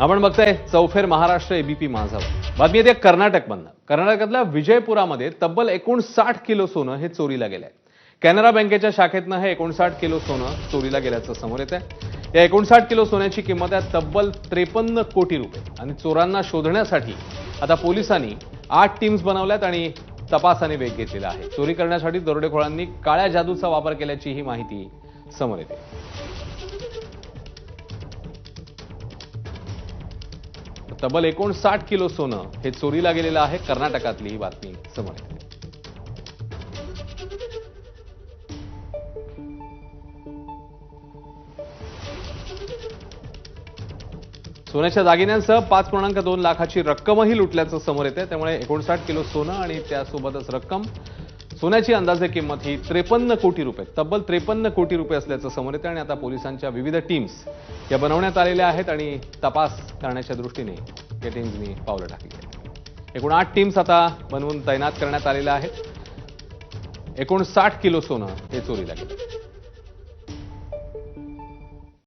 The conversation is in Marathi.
आपण बघताय चौफेर महाराष्ट्र एबीपी माझा बातमी येते कर्नाटकमधनं. कर्नाटकातल्या विजयपुरामध्ये तब्बल एकोणसाठ किलो सोनं हे चोरीला गेलंय. कॅनरा बँकेच्या शाखेतनं हे एकोणसाठ किलो सोनं चोरीला गेल्याचं समोर येत आहे या एकोणसाठ किलो सोन्याची किंमत आहे तब्बल त्रेपन्न कोटी रुपये. आणि चोरांना शोधण्यासाठी आता पोलिसांनी आठ टीम्स बनवल्यात आणि तपासाने वेग घेतलेला आहे. चोरी करण्यासाठी दरोडेखोरांनी काळ्या जादूचा वापर केल्याची ही माहिती समोर येते. तब्बल एकोणसाठ किलो सोनं हे चोरीला गेलेलं आहे कर्नाटकातली ही बातमी समोर सोन्याच्या दागिन्यांसह पाच पूर्णांक दोन लाखाची रक्कमही लुटल्याचं समोर येते त्यामुळे एकोणसाठ किलो सोनं आणि त्यासोबतच रक्कम सोन्याची अंदाजे किंमत ही त्रेपन्न कोटी रुपये तब्बल त्रेपन्न कोटी रुपये असल्याचं समोर येते आणि आता पोलिसांच्या विविध टीम्स या बनवण्यात आलेल्या आहेत आणि तपास करण्याच्या दृष्टीने या टीम्सनी पावलं टाकली एकूण आठ टीम्स आता बनवून तैनात करण्यात आलेल्या आहेत. एकोणसाठ किलो सोनं हे चोरीला गेलं.